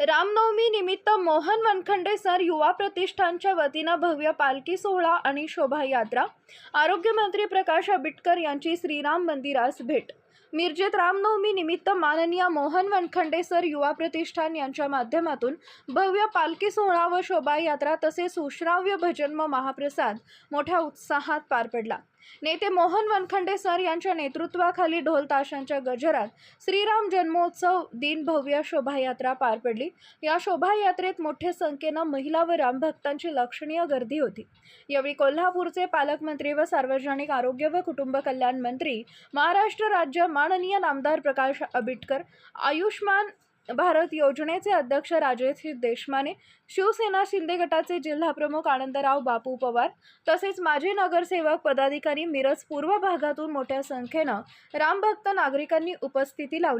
रामनवमी निमित्त मोहन वनखंडे सर युवा प्रतिष्ठानच्या वतीनं भव्य पालखी सोहळा आणि शोभायात्रा. आरोग्यमंत्री प्रकाश आंबेडकर यांची श्रीराम मंदिरास भेट. मिरजेत रामनवमी निमित्त माननीय मोहन वनखंडे सर युवा प्रतिष्ठान यांच्या माध्यमातून भव्य पालखी सोहळा व शोभायात्रा तसेच सुश्राव्य भजन व महाप्रसाद मोठ्या उत्साहात पार पडला. नेते मोहन वनखंडे सर यांच्या नेतृत्वाखाली ढोल ताशांच्या गजरात श्रीराम जन्मोत्सव दिन भव्य शोभायात्रा पार पडली. या शोभायात्रेत मोठ्या संख्येनं महिला व रामभक्तांची लक्षणीय गर्दी होती. यावेळी कोल्हापूरचे पालकमंत्री व सार्वजनिक आरोग्य व कुटुंब कल्याण मंत्री महाराष्ट्र राज्य माननीय नामदार प्रकाश आंबेडकर आयुष्मान भारत योजनेचे अध्यक्ष राजेश देशमाने शिवसेना शिंदे गटाचे जिल्हाप्रमुख आनंदराव बापू पवार तसेच माजी नगरसेवक पदाधिकारी मिरज पूर्व भागातून मोठ्या संख्येनं रामभक्त नागरिकांनी उपस्थिती लावली.